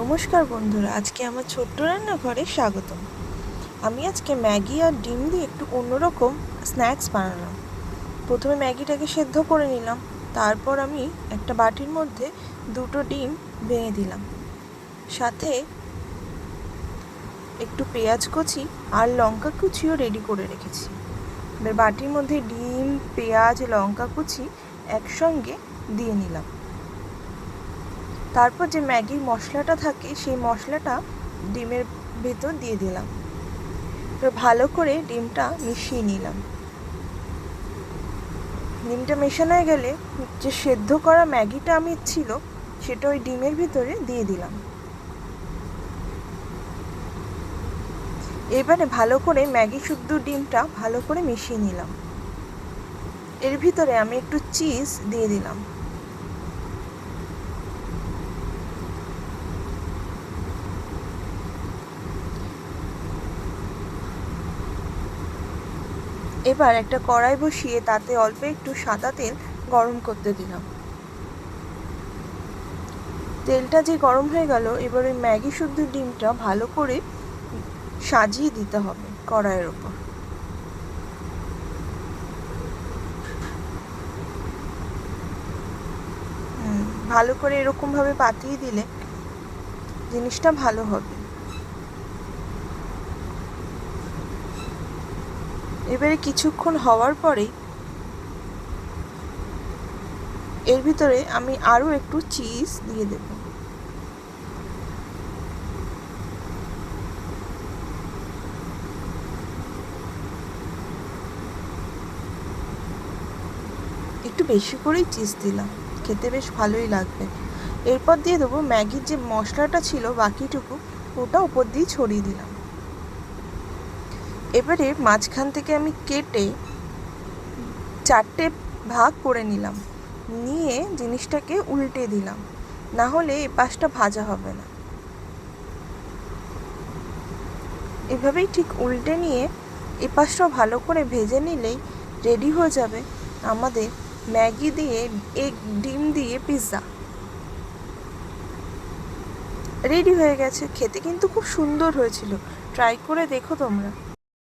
নমস্কার বন্ধুরা, আজকে আমার ছোট্ট রান্নাঘরে স্বাগতম। আমি আজকে ম্যাগি আর ডিম দিয়ে একটু অন্যরকম স্ন্যাক্স বানালাম। প্রথমে ম্যাগিটাকে সেদ্ধ করে নিলাম, তারপর আমি একটা বাটির মধ্যে দুটো ডিম ভেঙে দিলাম। সাথে একটু পেঁয়াজ কুচি আর লঙ্কা কুচিও রেডি করে রেখেছি। এবার বাটির মধ্যে ডিম, পেঁয়াজ, লঙ্কা কুচি একসঙ্গে দিয়ে নিলাম। তারপর যে ম্যাগির মশলাটা থাকে, সেই মশলাটা ডিমের ভেতর দিয়ে দিলাম। এবার ভালো করে ডিমটা মিশিয়ে নিলাম। ডিমটা মেশানো হয়ে গেলে যে সেদ্ধ করা ম্যাগিটা আমি ছিল, সেটা ওই ডিমের ভিতরে দিয়ে দিলাম। এবারে ভালো করে ম্যাগি শুদ্ধ ডিমটা ভালো করে মিশিয়ে নিলাম। এর ভিতরে আমি একটু চিজ দিয়ে দিলাম। এবার একটা কড়াই বসিয়ে তাতে অল্প একটু সাদা তেল গরম করতে দিলাম। তেলটা যে গরম হয়ে গেল, এবার ওই ম্যাগি শুদ্ধ ডিমটা ভালো করে সাজিয়ে দিতে হবে কড়াইয়ের ওপর। ভালো করে এরকমভাবে পাতিয়ে দিলে জিনিসটা ভালো হবে। এবারে কিছুক্ষণ হওয়ার পরেই এর ভিতরে আমি আরও একটু চিজ দিয়ে দেব। একটু বেশি করেই চিজ দিলাম, খেতে বেশ ভালোই লাগবে। এরপর দিয়ে দেবো ম্যাগির যে মশলাটা ছিল বাকিটুকু, ওটা উপর দিয়ে ছড়িয়ে দিলাম। এবারে মাঝখান থেকে আমি কেটে চারটে ভাগ করে নিলাম। নিয়ে জিনিসটাকে উল্টে দিলাম। না হলে এ পাশটা ভাজা হবে না। এভাবেই ঠিক উল্টে নিয়ে এ পাশটাও ভালো করে ভেজে নিলেই রেডি হয়ে যাবে আমাদের ম্যাগি দিয়ে এগ, ডিম দিয়ে পিৎজা। রেডি হয়ে গেছে। খেতে কিন্তু খুব সুন্দর হয়েছিল। ট্রাই করে দেখো তোমরা।